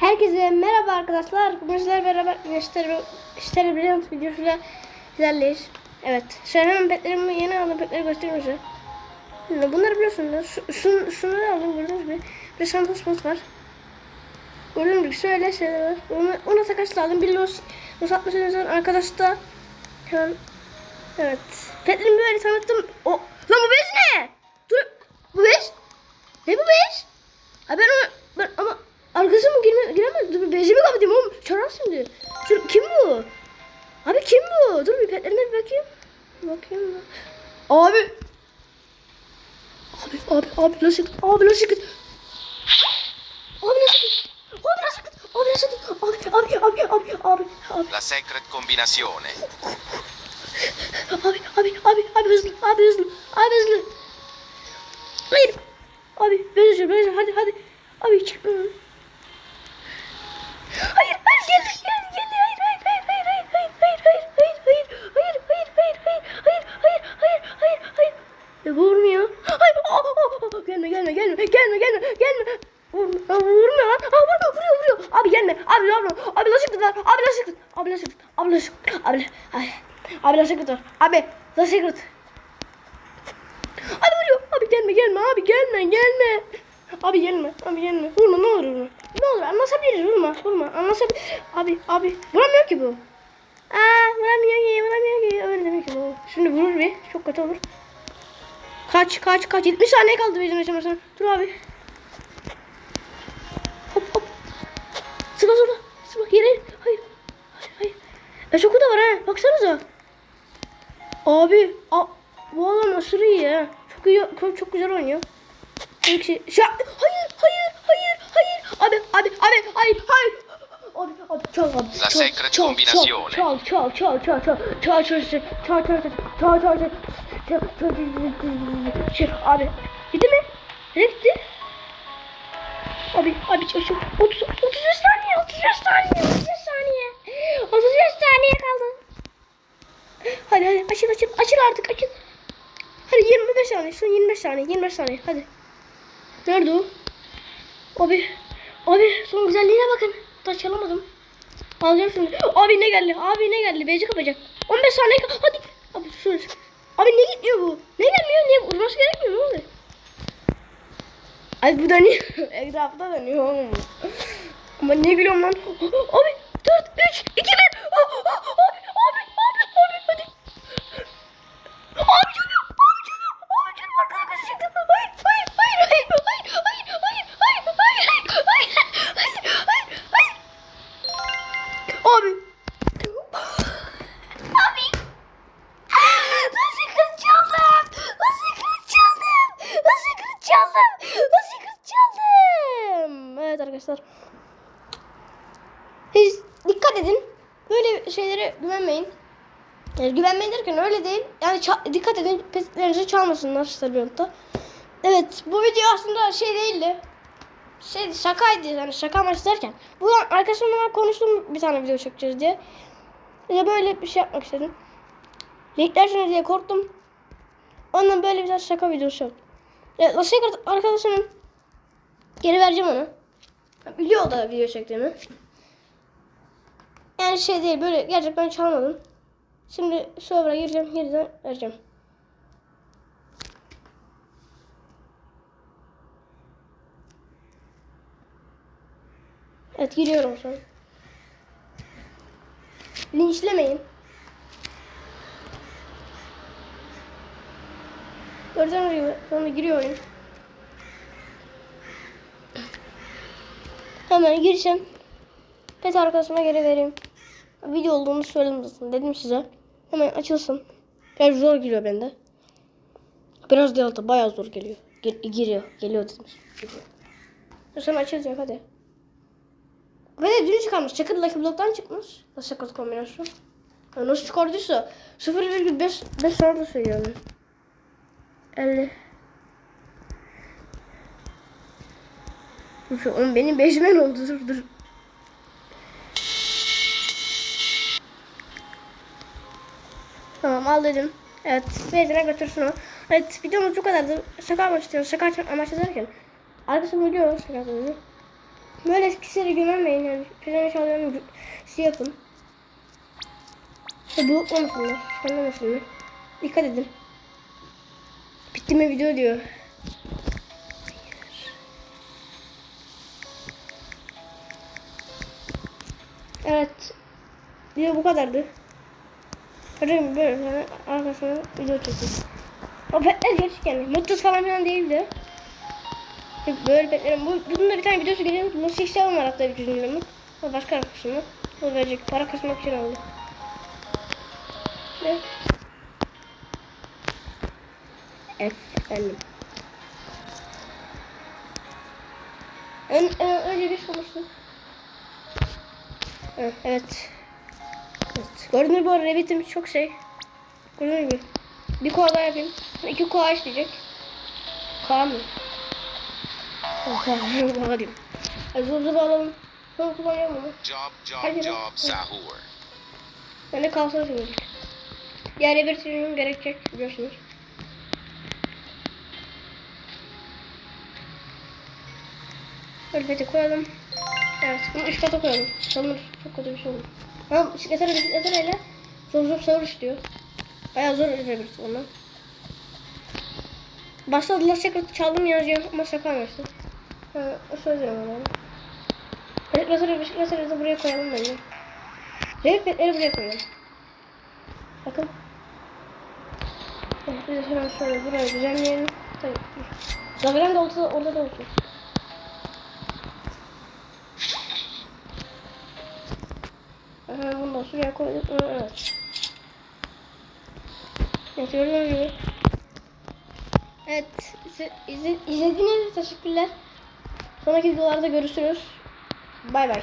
Herkese merhaba arkadaşlar. Sizlerle beraber gösteri biliyor videosuyla sizlerleyiz. Evet. Şöyle hemen petlerimi yeni aldım. Petleri göstereyim size. Bunları biliyorsunuz. Şu, şun, şunları aldım gördüğünüz gibi. Bir Santos Post var. Gördüğünüz gibi şöyle şeyler var. Onu, ona takasla aldım. Bir Los, Los 60 var. Arkadaş da hemen Evet. Petlerimi böyle tanıttım. O, lan bu bez ne? Bakayım. Bakayım da. Abi. Abi abi abi nasıl abi nasıl kız? Abi nasıl kız? Abi nasıl kız? Abi nasıl kız? Abi abi abi abi abi abi La secret combinazione. abi abi abi abi hızlı abi hızlı abi hızlı. Hayır. Abi ben hızlı ben hızlı hadi hadi. Abi çıkma. Hayır hayır geldi geldi geldi tut. Abi lastik tut. Abi lastik Abi lastik tut. Abi vuruyor. Abi gelme gelme abi gelme gelme. Abi gelme. Abi gelme. Vurma ne olur vurma. Ne olur anlaşabiliriz vurma. Vurma anlaşabilir. Abi abi vuramıyor ki bu. Aa vuramıyor ki vuramıyor ki. Öyle demek ki bu. Şimdi vurur bir. Çok kötü olur. Kaç kaç kaç. 70 saniye kaldı bizim yaşamasına. Dur abi. Abi. A bu adam aşırı iyi ha. Çok iyi. Çok, güzel oynuyor. Şu an- Hayır hayır hayır hayır. Abi abi abi hayır hayır. Abi abi çal abi. La çal, secret çal, combinazione. Çal çal çal çal çal çal çal çal çal çal çal çal çal çal çal abi. Gitti mi? Nereye gitti? Abi abi çal çal. 30 35 saniye 35 saniye 35 saniye. 35 saniye kaldı. Hadi hadi açıl açıl açıl artık açıl. Hadi 25 saniye son 25 saniye 25 saniye hadi. Nerede o? Abi. Abi son güzelliğine bakın. Taş çalamadım. Alacağım şimdi. Abi ne geldi? Abi ne geldi? Bezi kapacak. 15 saniye. Hadi. Abi şurası. Abi ne gitmiyor bu? Ne gelmiyor? Niye? Uzması gerekmiyor. Ne oluyor? Ay bu dönüyor. Etrafta dönüyor oğlum. Ama ne gülüyorum lan? Abi 4, 3, 2, 1. Abi, abi, abi, abi, dikkat edin. Böyle şeylere güvenmeyin. Yani güvenmeyin derken öyle değil. Yani dikkat edin petlerinizi çalmasınlar Starbucks'ta. Evet bu video aslında şey değildi. Şey şakaydı yani şaka amaçlı derken. Bu arkadaşımla konuştum bir tane video çekeceğiz diye. Ya böyle bir şey yapmak istedim. Linklersiniz diye korktum. Ondan böyle bir tane şaka videosu yaptım. Evet, Last Secret arkadaşımın geri vereceğim onu. Biliyor o da video çektiğimi. Yani şey değil böyle gerçekten çalmadım. Şimdi server'a gireceğim, yeniden vereceğim. Evet giriyorum şu an. Linçlemeyin. Gördüğünüz gibi sonra giriyor oyun. Hemen gireceğim. Pet arkasına geri vereyim. Video olduğunu söyledim zaten. Dedim size. Hemen açılsın. Biraz zor giriyor bende. Biraz değil de bayağı zor geliyor. Gir- giriyor. Geliyor dedim. Giriyor. Sonra açılacak hadi. Ve de dün çıkarmış. Çakır Lucky Block'tan çıkmış. Sakız kombinasyon. Ya nasıl çıkardıysa 0,5 5 sonra da söylüyorum. 50. Dur, Oğlum benim beşmen oldu dur dur. Tamam al dedim. Evet Beyzine götürsün o. Evet videomuz bu kadardı. Şaka amaçlı. Şaka amaçlı derken. Arkadaşım biliyor şaka amaçlı. Böyle eskisine güvenmeyin yani. Pijama çalıyorum şey yapın. İşte bu olmasınlar. Anlamasınlar. Dikkat edin. Bitti mi video diyor. Evet. Video bu kadardı. Hocam böyle arkasına video çektim. O petler gerçekten mutsuz falan filan değildi. Böyle petlerim. Bu, bunun da bir tane videosu geliyor. Bu 87 var hatta bir cümlemi. O başka arkadaşımı. O verecek. Para kasmak için oldu. Ne? Efendim. Ön, ön, önce bir konuştum. Evet. Evet. Gördüğünüz bu Revit'im çok şey. Gördüğünüz gibi. Bir kola daha yapayım. İki kola işleyecek. Kaan mı? Hadi. Hadi zor zor alalım. Son kullanıyorum bunu. Job, job, job, sahur. Ben de kalsın şimdi. Yani bir sürüm gerekecek biliyorsunuz. Ölbeti koyalım. Evet, bunu üç kata koyalım. Sanır çok kötü bir şey olur. Ama bisikletler bisikletler ile zor zor sahur istiyor. Bayağı zor ürebiliriz onu. Başta The Last Secret çaldım yazacağım ama şaka anlaştı. Ha, veriyorum ona. Bisikletleri bisikletleri de buraya koyalım bence. Bisikletleri buraya koyalım. Bakın. Biz hemen şöyle buraya düzenleyelim. Tabii. Zaviren de ortada, orada da olsun. Aha, şuraya Evet. Evet, gördüğünüz gibi. Evet, izle- izle- izlediğiniz için teşekkürler. Sonraki videolarda görüşürüz. Bay bay.